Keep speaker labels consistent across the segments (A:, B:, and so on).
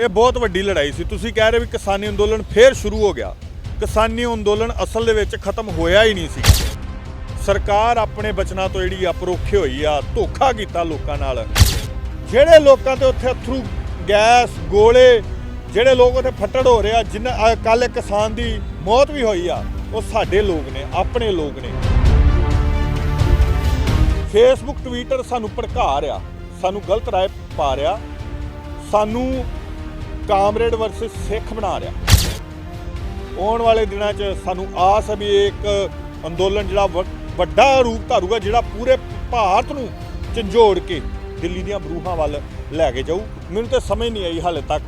A: ਇਹ ਬਹੁਤ ਵੱਡੀ ਲੜਾਈ ਸੀ। ਤੁਸੀਂ ਕਹਿ ਰਹੇ ਵੀ ਕਿਸਾਨੀ ਅੰਦੋਲਨ ਫੇਰ ਸ਼ੁਰੂ ਹੋ ਗਿਆ। ਕਿਸਾਨੀ ਅੰਦੋਲਨ ਅਸਲ ਦੇ ਵਿੱਚ ਖਤਮ ਹੋਇਆ ਹੀ ਨਹੀਂ ਸੀ। ਸਰਕਾਰ ਆਪਣੇ ਬਚਨਾਂ ਤੋਂ ਜਿਹੜੀ ਆ ਪਰੋਖੇ ਹੋਈ ਆ, ਧੋਖਾ ਕੀਤਾ ਲੋਕਾਂ ਨਾਲ। ਜਿਹੜੇ ਲੋਕਾਂ ਤੇ ਉੱਥੇ ਅਥਰੂ ਗੈਸ, ਗੋਲੇ, ਜਿਹੜੇ ਲੋਕ ਉੱਥੇ ਫੱਟੜ ਹੋ ਰਹੇ ਆ ਜਿਨ੍ਹਾਂ ਕੱਲ ਕਿਸਾਨ ਦੀ ਮੌਤ ਵੀ ਹੋਈ ਆ, ਉਹ ਸਾਡੇ ਲੋਕ ਨੇ, ਆਪਣੇ ਲੋਕ ਨੇ। ਫੇਸਬੁੱਕ ਟਵਿੱਟਰ ਸਾਨੂੰ ਭੜਕਾ ਰਿਹਾ, ਸਾਨੂੰ ਗਲਤ ਰਾਏ ਪਾ ਰਿਹਾ। ਸਾਨੂੰ ਕਾਮਰੇਡ ਵਰਸਸ ਸਿੱਖ ਬਣਾ ਰਿਹਾ। ਆਉਣ ਵਾਲੇ ਦਿਨਾਂ 'ਚ ਸਾਨੂੰ ਆਸ ਹੈ ਵੀ ਇਹ ਇੱਕ ਅੰਦੋਲਨ ਜਿਹੜਾ ਵ- ਵੱਡਾ ਰੂਪ ਧਾਰੂਗਾ, ਜਿਹੜਾ ਪੂਰੇ ਭਾਰਤ ਨੂੰ ਝੰਜੋੜ ਕੇ ਦਿੱਲੀ ਦੀਆਂ ਬਰੂਹਾਂ ਵੱਲ ਲੈ ਕੇ ਜਾਊ। ਮੈਨੂੰ ਤਾਂ ਸਮਝ ਨਹੀਂ ਆਈ ਹਾਲੇ ਤੱਕ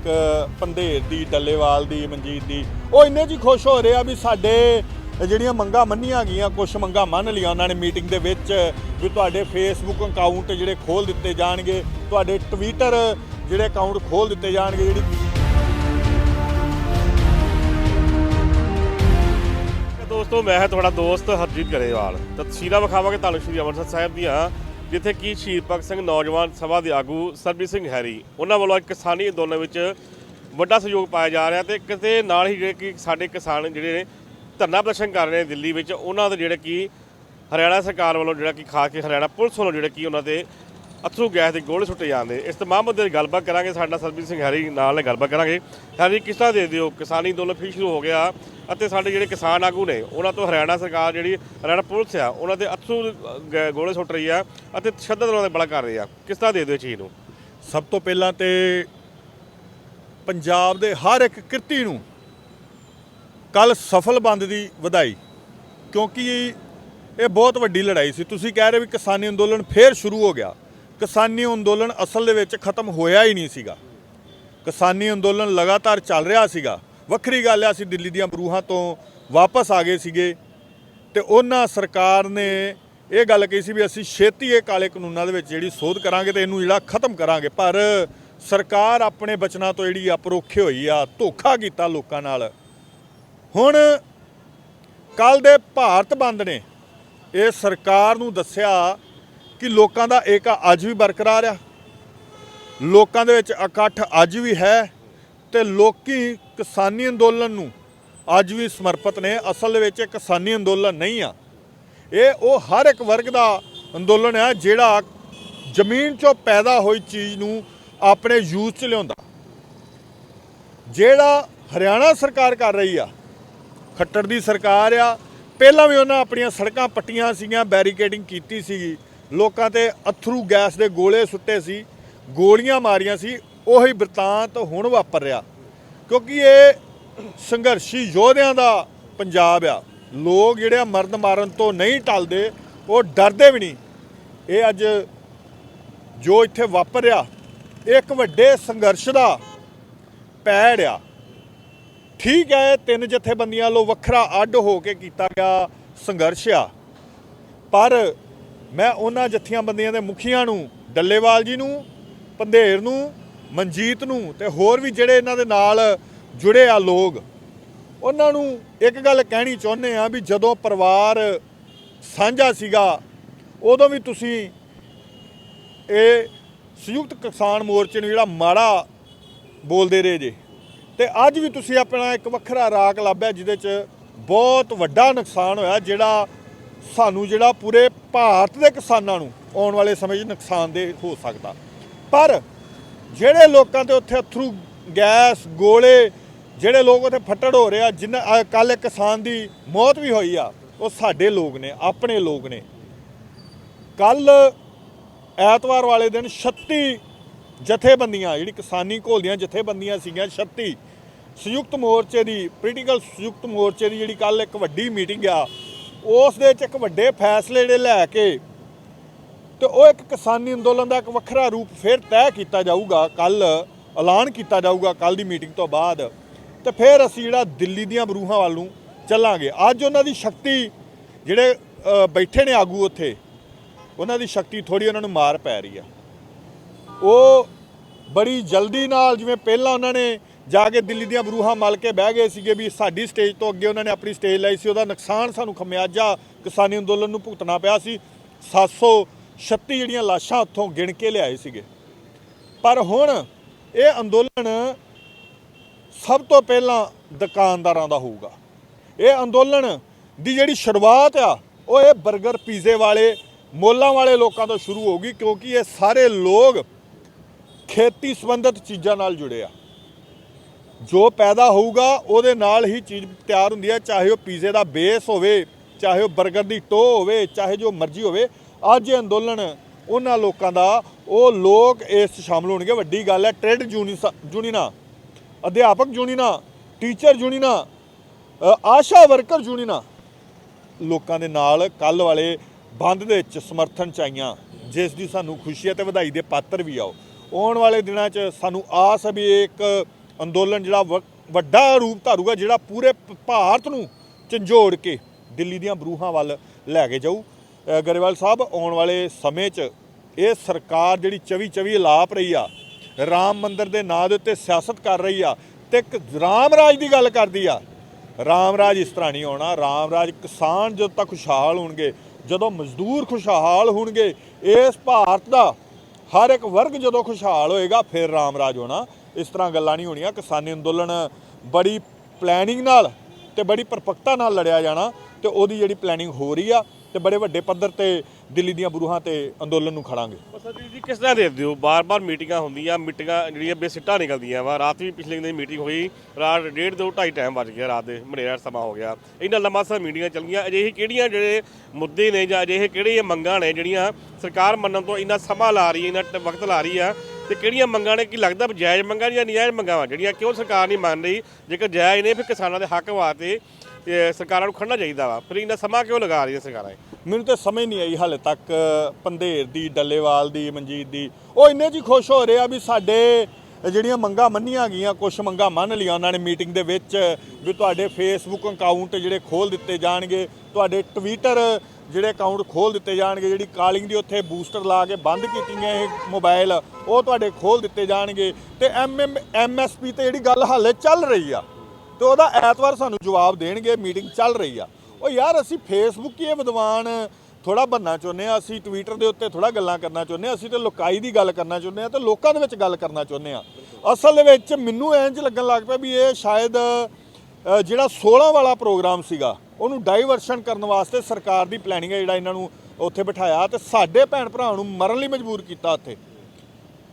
A: ਪੰਧੇਰ ਦੀ, ਡੱਲੇਵਾਲ ਦੀ, ਮਨਜੀਤ ਦੀ। ਉਹ ਇੰਨੇ ਜੀ ਖੁਸ਼ ਹੋ ਰਹੇ ਆ ਵੀ ਸਾਡੇ ਜਿਹੜੀਆਂ ਮੰਗਾਂ ਮੰਨੀਆਂ ਗਈਆਂ ਕੁਝ ਮੰਗਾਂ ਮੰਨ ਲਈਆਂ ਉਹਨਾਂ ਨੇ ਮੀਟਿੰਗ ਦੇ ਵਿੱਚ, ਵੀ ਤੁਹਾਡੇ ਫੇਸਬੁੱਕ ਅਕਾਊਂਟ ਜਿਹੜੇ ਖੋਲ ਦਿੱਤੇ ਜਾਣਗੇ, ਤੁਹਾਡੇ ਟਵਿੱਟਰ ਜਿਹੜੇ ਅਕਾਊਂਟ ਖੋਲ ਦਿੱਤੇ ਜਾਣਗੇ, ਜਿਹੜੀ
B: ਦੋਸਤੋ, ਮੈਂ ਹਾਂ ਤੁਹਾਡਾ ਦੋਸਤ ਹਰਜੀਤ ਗਰੇਵਾਲ। ਤਸਵੀਰਾਂ ਵਿਖਾਵਾਂਗੇ ਤੁਹਾਨੂੰ ਸ਼੍ਰੀ ਅੰਮ੍ਰਿਤਸਰ ਸਾਹਿਬ ਦੀਆਂ, ਜਿੱਥੇ ਕੀ ਸ਼ਹੀਦ ਭਗਤ ਸਿੰਘ ਨੌਜਵਾਨ ਸਭਾ ਦੇ ਆਗੂ ਸਰਬਜੀਤ ਸਿੰਘ ਹੈਰੀ, ਉਹਨਾਂ ਵੱਲੋਂ ਇੱਕ ਕਿਸਾਨੀ ਅੰਦੋਲਨ ਵਿੱਚ ਵੱਡਾ ਸਹਿਯੋਗ ਪਾਇਆ ਜਾ ਰਿਹਾ ਤੇ ਕਿਤੇ ਨਾਲ ਹੀ ਜਿਹੜੇ ਕਿ ਸਾਡੇ ਕਿਸਾਨ ਜਿਹੜੇ ਨੇ ਧਰਨਾ ਪ੍ਰਦਰਸ਼ਨ ਕਰ ਰਹੇ ਨੇ ਦਿੱਲੀ ਵਿੱਚ, ਉਹਨਾਂ ਦੇ ਜਿਹੜੇ ਕਿ ਹਰਿਆਣਾ ਸਰਕਾਰ ਵੱਲੋਂ ਜਿਹੜਾ ਕਿ ਖਾ ਕੇ ਹਰਿਆਣਾ ਪੁਲਿਸ ਵੱਲੋਂ ਜਿਹੜੇ ਕਿ ਉਹਨਾਂ ਤੇ ਅਥਰੂ ਗੈਸ ਦੇ ਗੋਲੇ ਸੁੱਟੇ ਜਾਂਦੇ। ਇਸ ਤਮਾਮ ਮੁੱਦੇ ਦੀ ਗੱਲਬਾਤ ਕਰਾਂਗੇ। ਸਾਡਾ ਸਰਬਜੀਤ ਸਿੰਘ ਹੈਰੀ ਨਾਲ ਗੱਲਬਾਤ ਕਰਾਂਗੇ। ਹੈਰੀ, ਕਿਸ ਤਰ੍ਹਾਂ ਦੇ ਦਿਓ ਕਿਸਾਨੀ ਅੰਦੋਲਨ ਫਿਰ ਸ਼ੁਰੂ ਹੋ ਗਿਆ ਅਤੇ ਸਾਡੇ ਜਿਹੜੇ ਕਿਸਾਨ ਆਗੂ ਨੇ, ਉਹਨਾਂ ਤੋਂ ਹਰਿਆਣਾ ਸਰਕਾਰ ਜਿਹੜੀ ਹਰਿਆਣਾ ਪੁਲਿਸ ਆ, ਉਹਨਾਂ ਦੇ ਅਥਰੂ ਗ- ਗੋਲੇ ਸੁੱਟ ਰਹੀ ਆ ਅਤੇ ਤਸ਼ੱਦਦ ਉਹਨਾਂ ਦੇ ਬੜਾ ਕਰ ਰਹੀ ਆ। ਕਿਸ ਤਰ੍ਹਾਂ ਦੇ ਦਿਓ ਚੀਜ਼ ਨੂੰ?
A: ਸਭ ਤੋਂ ਪਹਿਲਾਂ ਤੇ ਪੰਜਾਬ ਦੇ ਹਰ ਇੱਕ ਕਿਰਤੀ ਨੂੰ ਕੱਲ ਸਫਲ ਬੰਦ ਦੀ ਵਧਾਈ, ਕਿਉਂਕਿ ਇਹ ਬਹੁਤ ਵੱਡੀ ਲੜਾਈ ਸੀ। ਤੁਸੀਂ ਕਹਿ ਰਹੇ ਵੀ ਕਿਸਾਨੀ ਅੰਦੋਲਨ ਫੇਰ ਸ਼ੁਰੂ ਹੋ ਗਿਆ। ਕਿਸਾਨੀ ਅੰਦੋਲਨ ਅਸਲ ਦੇ ਵਿੱਚ ਖਤਮ ਹੋਇਆ ਹੀ ਨਹੀਂ ਸੀਗਾ। ਕਿਸਾਨੀ ਅੰਦੋਲਨ ਲਗਾਤਾਰ ਚੱਲ ਰਿਹਾ ਸੀਗਾ। ਵੱਖਰੀ ਗੱਲ ਆ ਅਸੀਂ ਦਿੱਲੀ ਦੀਆਂ ਬਰੂਹਾਂ ਤੋਂ ਵਾਪਸ ਆ ਗਏ ਸੀਗੇ ਤੇ ਉਹਨਾਂ ਸਰਕਾਰ ਨੇ ਇਹ ਗੱਲ ਕਹੀ ਸੀ ਵੀ ਅਸੀਂ ਛੇਤੀ ਇਹ ਕਾਲੇ ਕਾਨੂੰਨਾਂ ਦੇ ਵਿੱਚ ਜਿਹੜੀ ਸੋਧ ਕਰਾਂਗੇ ਤੇ ਇਹਨੂੰ ਜਿਹੜਾ ਖਤਮ ਕਰਾਂਗੇ। ਪਰ ਸਰਕਾਰ ਆਪਣੇ ਬਚਨਾਂ ਤੋਂ ਜਿਹੜੀ ਆ ਪਰੋਖੇ ਹੋਈ ਆ, ਧੋਖਾ ਕੀਤਾ ਲੋਕਾਂ ਨਾਲ। ਹੁਣ ਕੱਲ ਦੇ ਭਾਰਤ ਬੰਦ ਨੇ। ਇਹ ਸਰਕਾਰ ਨੂੰ ਦੱਸਿਆ ਕਿ ਲੋਕਾਂ ਦਾ ਏਕਾ ਅੱਜ ਵੀ ਬਰਕਰਾਰ ਆ। ਲੋਕਾਂ ਦੇ ਵਿੱਚ ਇਕੱਠ ਅੱਜ ਵੀ ਹੈ ਤੇ ਲੋਕੀ ਕਿਸਾਨੀ ਅੰਦੋਲਨ ਨੂੰ ਅੱਜ ਵੀ ਸਮਰਪਿਤ ਨੇ। ਅਸਲ ਦੇ ਵਿੱਚ ਇਹ ਕਿਸਾਨੀ ਅੰਦੋਲਨ ਨਹੀਂ ਆ। ਇਹ ਉਹ ਹਰ ਇੱਕ ਵਰਗ ਦਾ ਅੰਦੋਲਨ ਆ ਜਿਹੜਾ ਜ਼ਮੀਨ 'ਚੋਂ ਪੈਦਾ ਹੋਈ ਚੀਜ਼ ਨੂੰ ਆਪਣੇ ਯੂਜ਼ 'ਚ ਲਿਆਉਂਦਾ। ਜਿਹੜਾ ਹਰਿਆਣਾ ਸਰਕਾਰ ਕਰ ਰਹੀ ਆ, ਖੱਟੜ ਦੀ ਸਰਕਾਰ ਆ, ਪਹਿਲਾਂ ਵੀ ਉਹਨਾਂ ਆਪਣੀਆਂ ਸੜਕਾਂ ਪੱਟੀਆਂ ਸੀਗੀਆਂ, ਬੈਰੀਕੇਡਿੰਗ ਕੀਤੀ ਸੀਗੀ। ਲੋਕਾਂ ਤੇ ਅਥਰੂ ਗੈਸ ਦੇ ਗੋਲੇ ਸੁੱਟੇ ਸੀ, ਗੋਲੀਆਂ ਮਾਰੀਆਂ ਸੀ, ਉਹੀ ਵਰਤਾਂਤ ਹੁਣ ਵਾਪਰ ਰਿਹਾ। ਕਿਉਂਕਿ ਇਹ ਸੰਘਰਸ਼ੀ ਯੋਧਿਆਂ ਦਾ ਪੰਜਾਬ ਆ। ਲੋਕ ਜਿਹੜੇ ਆ ਮਰਦ ਮਾਰਨ ਤੋਂ ਨਹੀਂ ਟਲਦੇ, ਉਹ ਡਰਦੇ ਵੀ ਨਹੀਂ। ਇਹ ਅੱਜ ਜੋ ਇੱਥੇ ਵਾਪਰ ਵਾਪਰਿਆ ਇੱਕ ਵੱਡੇ ਸੰਘਰਸ਼ ਦਾ ਪੈੜ ਆ। ਠੀਕ ਹੈ ਤਿੰਨ ਜਥੇਬੰਦੀਆਂ ਵੱਲੋਂ ਵੱਖਰਾ ਅੱਡ ਹੋ ਕੇ ਕੀਤਾ ਗਿਆ ਸੰਘਰਸ਼ ਆ। ਪਰ ਮੈਂ ਉਹਨਾਂ ਜਥੀਆਂ ਬੰਦੀਆਂ ਦੇ ਮੁਖੀਆਂ ਨੂੰ, ਡੱਲੇਵਾਲ ਜੀ ਨੂੰ, ਪੰਧੇਰ ਨੂੰ, ਮਨਜੀਤ ਨੂੰ ਤੇ ਹੋਰ ਵੀ ਜਿਹੜੇ ਇਹਨਾਂ ਦੇ ਨਾਲ ਜੁੜੇ ਆ ਲੋਕ, ਉਹਨਾਂ ਨੂੰ ਇੱਕ ਗੱਲ ਕਹਿਣੀ ਚਾਹੁੰਦੇ ਆ ਵੀ ਜਦੋਂ ਪਰਿਵਾਰ ਸਾਂਝਾ ਸੀਗਾ, ਉਦੋਂ ਵੀ ਤੁਸੀਂ ਇਹ ਸੰਯੁਕਤ ਕਿਸਾਨ ਮੋਰਚੇ ਨੂੰ ਜਿਹੜਾ ਮਾੜਾ ਬੋਲਦੇ ਰਹੇ ਜੇ। ਤੇ ਅੱਜ ਵੀ ਤੁਸੀਂ ਆਪਣਾ ਇੱਕ ਵੱਖਰਾ ਰਾਗ ਲੱਭਿਆ, ਜਿਹਦੇ 'ਚ ਬਹੁਤ ਵੱਡਾ ਨੁਕਸਾਨ ਹੋਇਆ, ਜਿਹੜਾ ਸਾਨੂੰ ਜਿਹੜਾ ਪੂਰੇ ਭਾਰਤ ਦੇ ਕਿਸਾਨਾਂ ਨੂੰ ਆਉਣ ਵਾਲੇ ਸਮੇਂ 'ਚ ਨੁਕਸਾਨਦੇ ਹੋ ਸਕਦਾ। ਪਰ ਜਿਹੜੇ ਲੋਕਾਂ ਤੇ ਉੱਥੇ ਅਥਰੂ ਗੈਸ, ਗੋਲੇ, ਜਿਹੜੇ ਲੋਕ ਉੱਥੇ ਫੱਟੜ ਹੋ ਰਹੇ ਆ ਜਿਨ੍ਹਾਂ ਕੱਲ ਇੱਕ ਕਿਸਾਨ ਦੀ ਮੌਤ ਵੀ ਹੋਈ ਆ, ਉਹ ਸਾਡੇ ਲੋਕ ਨੇ, ਆਪਣੇ ਲੋਕ ਨੇ। ਕੱਲ ਐਤਵਾਰ ਵਾਲੇ ਦਿਨ 36 ਜਥੇਬੰਦੀਆਂ, ਜਿਹੜੀ ਕਿਸਾਨੀ ਘੋਲ ਦੀਆਂ ਜਥੇਬੰਦੀਆਂ ਸੀਗੀਆਂ 36 ਸੰਯੁਕਤ ਮੋਰਚੇ ਦੀ ਪੋਲੀਟੀਕਲ ਸੰਯੁਕਤ ਮੋਰਚੇ ਦੀ ਜਿਹੜੀ ਕੱਲ ਇੱਕ ਵੱਡੀ ਮੀਟਿੰਗ ਆ ਉਸ ਦੇ ਵਿੱਚ ਇੱਕ ਵੱਡੇ ਫੈਸਲੇ ਜਿਹੜੇ ਲੈ ਕੇ ਤੇ ਉਹ ਇੱਕ ਕਿਸਾਨੀ ਅੰਦੋਲਨ ਦਾ ਇੱਕ ਵੱਖਰਾ ਰੂਪ ਫਿਰ ਤੈਅ ਕੀਤਾ ਜਾਊਗਾ ਕੱਲ ਐਲਾਨ ਕੀਤਾ ਜਾਊਗਾ ਕੱਲ ਦੀ ਮੀਟਿੰਗ ਤੋਂ ਬਾਅਦ। ਤੇ ਫਿਰ ਅਸੀਂ ਜਿਹੜਾ ਦਿੱਲੀ ਦੀਆਂ ਬਰੂਹਾਂ ਵੱਲ ਨੂੰ ਚੱਲਾਂਗੇ। ਅੱਜ ਉਹਨਾਂ ਦੀ ਸ਼ਕਤੀ ਜਿਹੜੇ ਬੈਠੇ ਨੇ ਆਗੂ ਉੱਥੇ, ਉਹਨਾਂ ਦੀ ਸ਼ਕਤੀ ਥੋੜੀ ਉਹਨਾਂ ਨੂੰ ਮਾਰ ਪੈ ਰਹੀ ਆ। ਉਹ ਬੜੀ ਜਲਦੀ ਨਾਲ ਜਿਵੇਂ ਪਹਿਲਾਂ ਉਹਨਾਂ ਨੇ ਜਾ ਕੇ ਦਿੱਲੀ ਦੀਆਂ ਬਰੂਹਾਂ ਮਲ ਕੇ ਬਹਿ ਗਏ ਸੀਗੇ ਵੀ ਸਾਡੀ ਸਟੇਜ ਤੋਂ ਅੱਗੇ ਉਹਨਾਂ ਨੇ ਆਪਣੀ ਸਟੇਜ ਲਈ ਸੀ। ਉਹਦਾ ਨੁਕਸਾਨ ਸਾਨੂੰ ਖਮਿਆਜਾ ਕਿਸਾਨੀ ਅੰਦੋਲਨ ਨੂੰ ਭੁਗਤਣਾ ਪਿਆ ਸੀ। 736 ਜਿਹੜੀਆਂ ਲਾਸ਼ਾਂ ਉੱਥੋਂ ਗਿਣ ਕੇ ਲਿਆਏ ਸੀਗੇ। ਪਰ ਹੁਣ ਇਹ ਅੰਦੋਲਨ ਸਭ ਤੋਂ ਪਹਿਲਾਂ ਦੁਕਾਨਦਾਰਾਂ ਦਾ ਹੋਊਗਾ। ਇਹ ਅੰਦੋਲਨ ਦੀ ਜਿਹੜੀ ਸ਼ੁਰੂਆਤ ਆ, ਉਹ ਇਹ 버ਗਰ ਪੀਜ਼ੇ ਵਾਲੇ, ਮੋਲਾਂ ਵਾਲੇ ਲੋਕਾਂ ਤੋਂ ਸ਼ੁਰੂ ਹੋਊਗੀ, ਕਿਉਂਕਿ ਇਹ ਸਾਰੇ ਲੋਕ ਖੇਤੀ ਸੰਬੰਧਿਤ ਚੀਜ਼ਾਂ ਨਾਲ ਜੁੜੇ ਆ। ਜੋ ਪੈਦਾ ਹੋਊਗਾ, ਉਹਦੇ ਨਾਲ ਹੀ ਚੀਜ਼ ਤਿਆਰ ਹੁੰਦੀ ਹੈ, ਚਾਹੇ ਉਹ ਪੀਜ਼ੇ ਦਾ ਬੇਸ ਹੋਵੇ, ਚਾਹੇ ਉਹ 버ਗਰ ਦੀ ਟੋ ਹੋਵੇ, ਚਾਹੇ ਜੋ ਮਰਜ਼ੀ ਹੋਵੇ। ਅੱਜ ਇਹ ਅੰਦੋਲਨ ਉਹਨਾਂ ਲੋਕਾਂ ਦਾ, ਉਹ ਲੋਕ ਇਸ 'ਚ ਸ਼ਾਮਲ ਹੋਣਗੇ। ਵੱਡੀ ਗੱਲ ਹੈ, ਟ੍ਰੇਡ ਯੂਨੀਅਨਾਂ ਅਧਿਆਪਕ ਯੂਨੀਅਨਾਂ ਟੀਚਰ ਯੂਨੀਅਨਾਂ ਆਸ਼ਾ ਵਰਕਰ ਯੂਨੀਅਨਾਂ ਲੋਕਾਂ ਦੇ ਨਾਲ ਕੱਲ ਵਾਲੇ ਬੰਦ ਦੇ ਵਿੱਚ ਸਮਰਥਨ ਚਾਈਆਂ ਜਿਸ ਦੀ ਸਾਨੂੰ ਖੁਸ਼ੀ ਹੈ ਤੇ ਵਧਾਈ ਦੇ ਪਾਤਰ ਵੀ ਆਓ ਆਉਣ ਵਾਲੇ ਦਿਨਾਂ 'ਚ ਸਾਨੂੰ ਆਸ ਹੈ ਵੀ ਇੱਕ ਅੰਦੋਲਨ ਜਿਹੜਾ ਵ- ਵੱਡਾ ਰੂਪ ਧਾਰੂਗਾ, ਜਿਹੜਾ ਪੂਰੇ ਭਾਰਤ ਨੂੰ ਝੰਜੋੜ ਕੇ ਦਿੱਲੀ ਦੀਆਂ ਬਰੂਹਾਂ ਵੱਲ ਲੈ ਕੇ ਜਾਊ। ਗਰੇਵਾਲ ਸਾਹਿਬ, ਆਉਣ ਵਾਲੇ ਸਮੇਂ 'ਚ ਇਹ ਸਰਕਾਰ ਜਿਹੜੀ 24 24 ਲਾਪ ਰਹੀ ਆ, ਰਾਮ ਮੰਦਰ ਦੇ ਨਾਂ ਦੇ ਉੱਤੇ ਸਿਆਸਤ ਕਰ ਰਹੀ ਆ ਤੇ ਇੱਕ ਰਾਮ ਰਾਜ ਦੀ ਗੱਲ ਕਰਦੀ ਆ ਰਾਮ ਰਾਜ ਇਸ ਤਰ੍ਹਾਂ ਨਹੀਂ ਆਉਣਾ। ਰਾਮ ਰਾਜ ਕਿਸਾਨ ਜਦੋਂ ਤੱਕ ਖੁਸ਼ਹਾਲ ਹੋਣਗੇ, ਜਦੋਂ ਮਜ਼ਦੂਰ ਖੁਸ਼ਹਾਲ ਹੋਣਗੇ, ਇਸ ਭਾਰਤ ਦਾ ਹਰ ਇੱਕ ਵਰਗ ਜਦੋਂ ਖੁਸ਼ਹਾਲ ਹੋਏਗਾ, ਫਿਰ ਰਾਮ ਰਾਜ ਹੋਣਾ। ਇਸ ਤਰ੍ਹਾਂ ਗੱਲਾਂ ਨਹੀਂ ਹੋਣੀਆਂ। ਕਿਸਾਨੀ ਅੰਦੋਲਨ ਬੜੀ ਪਲੈਨਿੰਗ ਨਾਲ ਤੇ ਬੜੀ ਪਰਪੱਕਤਾ ਨਾਲ ਲੜਿਆ ਜਾਣਾ ਤੇ ਉਹਦੀ ਜਿਹੜੀ ਪਲੈਨਿੰਗ ਹੋ ਰਹੀ ਆ ਤੇ ਬੜੇ ਵੱਡੇ ਪੱਧਰ ਤੇ ਦਿੱਲੀ ਦੀਆਂ ਬਰੂਹਾਂ ਤੇ ਅੰਦੋਲਨ ਨੂੰ ਖੜਾਂਗੇ।
B: ਸਰਜੀਤ ਜੀ ਕਿਸ ਤਰ੍ਹਾਂ ਦੇਖਦੇ ਹੋ? ਬਾਰ-ਬਾਰ ਮੀਟਿੰਗਾਂ ਹੁੰਦੀਆਂ, ਮੀਟਿੰਗਾਂ ਜਿਹੜੀਆਂ ਬੇਸਿੱਟਾ ਨਿਕਲਦੀਆਂ ਵਾ। ਰਾਤ ਵੀ ਪਿਛਲੇ ਦਿਨ ਮੀਟਿੰਗ ਹੋਈ, ਰਾਤ ਡੇਢ ਤੋਂ ਢਾਈ ਟਾਈਮ ਵੱਜ ਗਿਆ, ਰਾਤ ਦੇ ਮਨੇਰਾ ਸਮਾਂ ਹੋ ਗਿਆ। ਇੰਨਾ ਲੰਮਾ ਸਮਾਂ ਮੀਟਿੰਗਾਂ ਚੱਲੀਆਂ, ਅਜਿਹੇ ਕਿਹੜੀਆਂ ਜਿਹੜੇ ਮੁੱਦੇ ਨੇ ਜਾਂ ਅਜਿਹੇ ਕਿਹੜੀਆਂ ਮੰਗਾਂ ਨੇ ਜਿਹੜੀਆਂ ਸਰਕਾਰ ਮੰਨਣ ਤੋਂ ਇੰਨਾ ਸਮਾਂ ਲਾ ਰਹੀ ਹੈ, ਇੰਨਾ ਟ- ਵਕਤ ਲਾ ਰਹੀ ਆ ਤੇ ਕਿਹੜੀਆਂ ਮੰਗਾਂ ਨੇ? ਕੀ ਲੱਗਦਾ ਵੀ ਜਾਇਜ਼ ਮੰਗਾਂ ਜਾਂ ਨਜਾਇਜ਼ ਮੰਗਾਂ ਵਾ? ਜਿਹੜੀਆਂ ਕਿਉਂ ਸਰਕਾਰ ਨਹੀਂ ਮੰਨ ਰਹੀ? ਜੇਕਰ ਜਾਇਜ਼ ਨੇ, ਫਿਰ ਕਿਸਾਨਾਂ ਦੇ ਹੱਕ ਵਾਸਤੇ ਸਰਕਾਰਾਂ ਨੂੰ ਖੜਨਾ ਚਾਹੀਦਾ ਵਾ। ਫਿਰ ਇੰਨਾ ਸਮਾਂ ਕਿਉਂ ਲਗਾ ਰਹੀਆਂ ਸਰਕਾਰਾਂ
A: ਮੈਨੂੰ ਤਾਂ ਸਮਝ ਨਹੀਂ ਆਈ ਹਾਲੇ ਤੱਕ, ਪੰਧੇਰ ਦੀ, ਡੱਲੇਵਾਲ ਦੀ, ਮਨਜੀਤ ਦੀ। ਉਹ ਇੰਨੇ ਜੀ ਖੁਸ਼ ਹੋ ਰਹੇ ਆ ਵੀ ਸਾਡੇ ਜਿਹੜੀਆਂ ਮੰਗਾਂ ਮੰਨੀਆਂ ਗਈਆਂ ਕੁਝ ਮੰਗਾਂ ਮੰਨ ਲਈਆਂ ਉਹਨਾਂ ਨੇ ਮੀਟਿੰਗ ਦੇ ਵਿੱਚ, ਵੀ ਤੁਹਾਡੇ ਫੇਸਬੁੱਕ ਅਕਾਊਂਟ ਜਿਹੜੇ ਖੋਲ ਦਿੱਤੇ ਜਾਣਗੇ, ਤੁਹਾਡੇ ਟਵਿੱਟਰ ਜਿਹੜੇ ਅਕਾਊਂਟ ਖੋਲ ਦਿੱਤੇ ਜਾਣਗੇ, ਜਿਹੜੀ ਕਾਲਿੰਗ ਦੀ ਉੱਥੇ ਬੂਸਟਰ ਲਾ ਕੇ ਬੰਦ ਕੀਤੀਆਂ ਇਹ ਮੋਬਾਈਲ, ਉਹ ਤੁਹਾਡੇ ਖੋਲ ਦਿੱਤੇ ਜਾਣਗੇ। ਤੇ ਐਮ ਐਮਐਸਪੀ ਤੇ ਜਿਹੜੀ ਗੱਲ ਹਾਲੇ ਚੱਲ ਰਹੀ ਆ, ਤੇ ਉਹਦਾ ਐਤਵਾਰ ਸਾਨੂੰ ਜਵਾਬ ਦੇਣਗੇ, ਮੀਟਿੰਗ ਚੱਲ ਰਹੀ ਆ। ਉਹ ਯਾਰ ਅਸੀਂ ਫੇਸਬੁੱਕ ਹੀ ਇਹ ਵਿਦਵਾਨ ਥੋੜਾ ਬੰਨਾ ਚਾਹੁੰਦੇ ਆ, ਅਸੀਂ ਟਵਿੱਟਰ ਦੇ ਉੱਤੇ ਥੋੜਾ ਗੱਲਾਂ ਕਰਨਾ ਚਾਹੁੰਦੇ ਆ, ਅਸੀਂ ਤੇ ਲੋਕਾਈ ਦੀ ਗੱਲ ਕਰਨਾ ਚਾਹੁੰਦੇ ਆ, ਤੇ ਲੋਕਾਂ ਦੇ ਵਿੱਚ ਗੱਲ ਕਰਨਾ ਚਾਹੁੰਦੇ ਆ। ਅਸਲ ਦੇ ਵਿੱਚ ਮੈਨੂੰ ਇੰਜ ਲੱਗਣ ਲੱਗ ਪਿਆ ਵੀ ਇਹ ਸ਼ਾਇਦ ਜਿਹੜਾ 16 ਵਾਲਾ ਪ੍ਰੋਗਰਾਮ ਸੀਗਾ ਉਹਨੂੰ ਡਾਈਵਰਸ਼ਨ ਕਰਨ ਵਾਸਤੇ ਸਰਕਾਰ ਦੀ ਪਲੈਨਿੰਗ ਹੈ ਜਿਹੜਾ ਇਹਨਾਂ ਨੂੰ ਉੱਥੇ ਬਿਠਾਇਆ ਤੇ ਸਾਡੇ ਭੈਣ ਭਰਾ ਨੂੰ ਮਰਨ ਲਈ ਮਜਬੂਰ ਕੀਤਾ ਉੱਥੇ।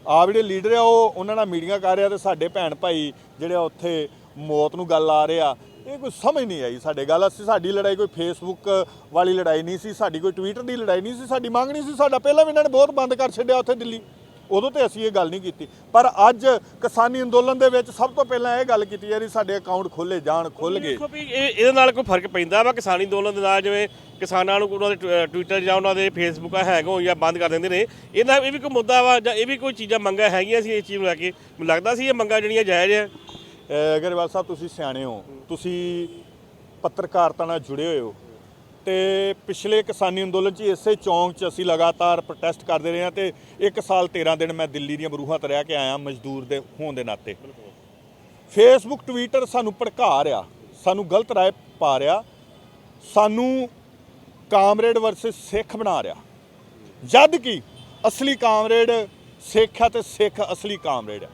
A: ਆ ਜਿਹੜੇ ਲੀਡਰ ਆ, ਉਹ ਉਹਨਾਂ ਨਾਲ ਮੀਟਿੰਗਾਂ ਕਰ ਰਿਹਾ ਤੇ ਸਾਡੇ ਭੈਣ ਭਾਈ ਜਿਹੜੇ ਆ ਉੱਥੇ ਮੌਤ ਨੂੰ ਗੱਲ ਆ ਰਿਹਾ ਇਹ ਕੋਈ ਸਮਝ ਨਹੀਂ ਆਈ ਸਾਡੇ ਗੱਲ। ਅਸੀਂ ਸਾਡੀ ਲੜਾਈ ਕੋਈ ਫੇਸਬੁੱਕ ਵਾਲੀ ਲੜਾਈ ਨਹੀਂ ਸੀ, ਸਾਡੀ ਕੋਈ ਟਵਿੱਟਰ ਦੀ ਲੜਾਈ ਨਹੀਂ ਸੀ, ਸਾਡੀ ਮੰਗ ਨਹੀਂ ਸੀ। ਸਾਡਾ ਪਹਿਲਾਂ ਵੀ ਇਹਨਾਂ ਨੇ ਬਹੁਤ ਬੰਦ ਕਰ ਛੱਡਿਆ ਉੱਥੇ ਦਿੱਲੀ। ਉਦੋਂ ਤੇ ਅਸੀਂ ਇਹ ਗੱਲ ਨਹੀਂ ਕੀਤੀ। ਪਰ ਅੱਜ ਕਿਸਾਨੀ ਅੰਦੋਲਨ ਦੇ ਵਿੱਚ ਸਭ ਤੋਂ ਪਹਿਲਾਂ ਇਹ ਗੱਲ ਕੀਤੀ ਯਾਰੀ ਸਾਡੇ ਅਕਾਊਂਟ ਖੋਲੇ ਜਾਣ ਖੁੱਲ ਗਏ।
B: ਦੇਖੋ ਵੀ ਇਹ ਇਹਦੇ ਨਾਲ ਕੋਈ ਫ਼ਰਕ ਪੈਂਦਾ ਵਾ ਕਿਸਾਨੀ ਅੰਦੋਲਨ ਦੇ ਨਾਲ ਜਿਵੇਂ ਕਿਸਾਨਾਂ ਨੂੰ ਉਹਨਾਂ ਦੇ ਟਵ- ਟਵਿੱਟਰ ਜਾਂ ਉਹਨਾਂ ਦੇ ਫੇਸਬੁੱਕ ਹੈਗ ਹੋ ਜਾਂ ਬੰਦ ਕਰ ਦਿੰਦੇ ਨੇ। ਇਹਦਾ ਇਹ ਵੀ ਕੋਈ ਮੁੱਦਾ ਵਾ ਜਾਂ ਇਹ ਵੀ ਕੋਈ ਚੀਜ਼ਾਂ ਮੰਗਾਂ ਹੈਗੀਆਂ ਸੀ ਇਸ ਚੀਜ਼ ਨੂੰ ਲੈ ਕੇ? ਮੈਨੂੰ ਲੱਗਦਾ ਸੀ ਇਹ ਮੰਗਾਂ ਜਿਹੜੀਆਂ ਜਾਇਜ਼ ਹੈ
A: ਅਗਰਵਾਲ ਸਾਹਿਬ ਤੁਸੀਂ ਸਿਆਣੇ ਹੋ। ਤੁਸੀਂ ਪੱਤਰਕਾਰਤਾ ਨਾਲ ਜੁੜੇ ਹੋਏ ਹੋ। ਤੇ ਪਿਛਲੇ ਕਿਸਾਨੀ ਅੰਦੋਲਨ 'ਚ ਇਸੇ ਚੌਂਕ 'ਚ ਅਸੀਂ ਲਗਾਤਾਰ ਪ੍ਰੋਟੈਸਟ ਕਰਦੇ ਰਹੇ ਹਾਂ ਤੇ ਇੱਕ ਸਾਲ 13 ਦਿਨ ਮੈਂ ਦਿੱਲੀ ਦੀਆਂ ਬਰੂਹਾਂ ਤੇ ਰਹਿ ਕੇ ਆਇਆ ਮਜ਼ਦੂਰ ਦੇ ਹੋਣ ਦੇ ਨਾਤੇ। ਫੇਸਬੁੱਕ ਟਵਿੱਟਰ ਸਾਨੂੰ ਭੜਕਾ ਰਿਹਾ, ਸਾਨੂੰ ਗਲਤ ਰਾਏ ਪਾ ਰਿਹਾ, ਸਾਨੂੰ ਕਾਮਰੇਡ ਵਰਸਸ ਸਿੱਖ ਬਣਾ ਰਿਹਾ। ਜਦ ਕਿ ਅਸਲੀ ਕਾਮਰੇਡ ਸਿੱਖ ਹੈ ਤੇ ਸਿੱਖ ਅਸਲੀ ਕਾਮਰੇਡ ਹੈ।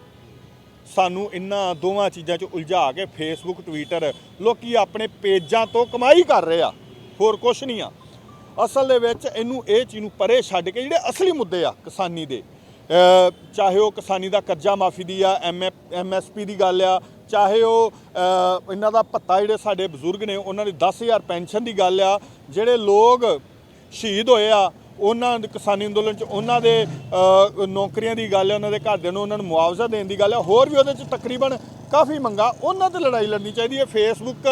A: ਸਾਨੂੰ ਇਹਨਾਂ ਦੋਵਾਂ ਚੀਜ਼ਾਂ 'ਚ ਉਲਝਾ ਕੇ ਫੇਸਬੁੱਕ ਟਵਿੱਟਰ ਲੋਕੀ ਆਪਣੇ ਪੇਜਾਂ ਤੋਂ ਕਮਾਈ ਕਰ ਰਹੇ ਆ। ਹੋਰ ਕੁਝ ਨਹੀਂ ਆ। ਅਸਲ ਦੇ ਵਿੱਚ ਇਹਨੂੰ ਇਹ ਚੀਜ਼ ਨੂੰ ਪਰੇ ਛੱਡ ਕੇ ਜਿਹੜੇ ਅਸਲੀ ਮੁੱਦੇ ਆ ਕਿਸਾਨੀ ਦੇ ਚਾਹੇ ਉਹ ਕਿਸਾਨੀ ਦਾ ਕਰਜ਼ਾ ਮਾਫੀ ਦੀ ਆ ਐਮਐਸਪੀ ਦੀ ਗੱਲ ਆ, ਚਾਹੇ ਉਹ ਇਹਨਾਂ ਦਾ ਭੱਤਾ ਜਿਹੜੇ ਸਾਡੇ ਬਜ਼ੁਰਗ ਨੇ, ਉਹਨਾਂ ਦੀ 10000 ਪੈਨਸ਼ਨ ਦੀ ਗੱਲ ਆ, ਜਿਹੜੇ ਲੋਕ ਸ਼ਹੀਦ ਹੋਏ ਆ, ਉਹਨਾਂ ਦੇ ਕਿਸਾਨੀ ਅੰਦੋਲਨ ਚ ਉਹਨਾਂ ਦੇ ਨੌਕਰੀਆਂ ਦੀ ਗੱਲ ਹੈ ਉਹਨਾਂ ਦੇ ਘਰਦਿਆਂ ਨੂੰ ਉਹਨਾਂ ਨੂੰ ਮੁਆਵਜ਼ਾ ਦੇਣ ਦੀ ਗੱਲ ਹੈ ਹੋਰ ਵੀ ਉਹਦੇ ਚ ਤਕਰੀਬਨ ਕਾਫੀ ਮੰਗਾ, ਉਹਨਾਂ ਤੇ ਲੜਾਈ ਲੜਨੀ ਚਾਹੀਦੀ ਹੈ ਫੇਸਬੁੱਕ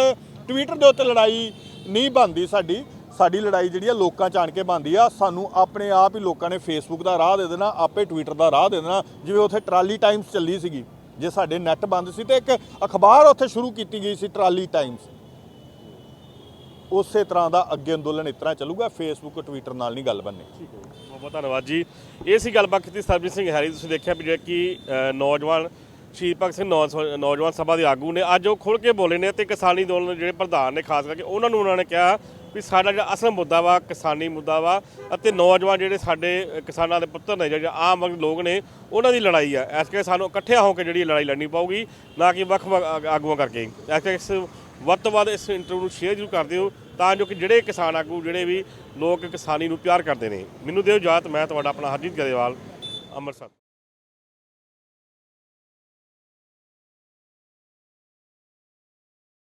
A: ਟਵਿੱਟਰ ਦੇ ਉੱਤੇ ਲੜਾਈ ਨਹੀਂ ਬਣਦੀ ਸਾਡੀ ਸਾਡੀ ਲੜਾਈ ਜਿਹੜੀ ਆ ਲੋਕਾਂ ਚ ਆਣ ਕੇ ਬਣਦੀ ਆ। ਸਾਨੂੰ ਆਪਣੇ ਆਪ ਹੀ ਲੋਕਾਂ ਨੇ ਫੇਸਬੁੱਕ ਦਾ ਰਾਹ ਦੇ ਦੇਣਾ, ਆਪੇ ਟਵਿੱਟਰ ਦਾ ਰਾਹ ਦੇ ਦੇਣਾ। ਜਿਵੇਂ ਉੱਥੇ ਟਰਾਲੀ ਟਾਈਮਸ ਚੱਲੀ ਸੀਗੀ, ਜੇ ਸਾਡੇ ਨੈਟ ਬੰਦ ਸੀ ਤੇ ਇੱਕ ਅਖਬਾਰ ਉੱਥੇ ਸ਼ੁਰੂ ਕੀਤੀ ਗਈ ਸੀ ਟਰਾਲੀ ਟਾਈਮਸ ਉਸੇ ਤਰ੍ਹਾਂ ਦਾ ਅੱਗੇ ਅੰਦੋਲਨ ਇਸ ਤਰ੍ਹਾਂ ਚੱਲੂਗਾ ਫੇਸਬੁੱਕ ਟਵਿੱਟਰ ਨਾਲ ਨਹੀਂ ਗੱਲ ਬਣਨੀ।
B: ਠੀਕ ਹੈ ਬਹੁਤ ਬਹੁਤ ਧੰਨਵਾਦ ਜੀ। ਇਹ ਸੀ ਗੱਲਬਾਤ ਕੀਤੀ ਸਰਬਜੀਤ ਸਿੰਘ ਹੈਰੀ, ਤੁਸੀਂ ਦੇਖਿਆ ਵੀ ਜਿਹੜਾ ਕਿ ਨੌਜਵਾਨ ਸ਼ਹੀਦ ਭਗਤ ਸਿੰਘ ਨੌ- ਨੌਜਵਾਨ ਸਭਾ ਦੇ ਆਗੂ ਨੇ। ਅੱਜ ਉਹ ਖੁੱਲ੍ਹ ਕੇ ਬੋਲੇ ਨੇ ਤੇ ਕਿਸਾਨੀ ਅੰਦੋਲਨ ਦੇ ਜਿਹੜੇ ਪ੍ਰਧਾਨ ਨੇ ਖਾਸ ਕਰਕੇ ਉਹਨਾਂ ਨੂੰ ਉਹਨਾਂ ਨੇ ਕਿਹਾ ਵੀ ਸਾਡਾ ਜਿਹੜਾ ਅਸਲ ਮੁੱਦਾ ਵਾ ਕਿਸਾਨੀ ਮੁੱਦਾ ਵਾ ਅਤੇ ਨੌਜਵਾਨ ਜਿਹੜੇ ਸਾਡੇ ਅ, ਕਿਸਾਨਾਂ ਦੇ ਪੁੱਤਰ ਨੇ ਜਿਹੜੇ ਆਮ ਵਰਗ ਲੋਕ ਨੇ ਉਹਨਾਂ ਦੀ ਲੜਾਈ ਆ। ਇਸ ਕਰਕੇ ਸਾਨੂੰ ਇਕੱਠਿਆਂ ਹੋ ਕੇ ਜਿਹੜੀ ਲੜਾਈ ਲੜਨੀ ਪਊਗੀ ਨਾ ਕਿ ਵੱਖ ਵੱਖ ਆਗ- ਆਗੂਆਂ ਕਰਕੇ। ਇਸ ਕਰਕੇ ਇਸ ਵੱਧ ਤੋਂ ਵੱਧ ਇਸ ਇੰਟਰਵਿਊ ਨੂੰ ਸ਼ੇਅਰ ਜ਼ਰੂਰ ਕਰ ਦਿਓ ਤਾਂ ਜੋ ਕਿ ਜਿਹੜੇ ਕਿਸਾਨ ਆਗੂ ਜਿਹੜੇ ਵੀ ਲੋਕ ਕਿਸਾਨੀ ਨੂੰ ਪਿਆਰ ਕਰਦੇ ਨੇ। ਮੈਨੂੰ ਦਿਓ ਇਜਾਜ਼ਤ ਮੈਂ ਤੁਹਾਡਾ ਆਪਣਾ ਹਰਜੀਤ ਗਰੇਵਾਲ ਅੰਮ੍ਰਿਤਸਰ।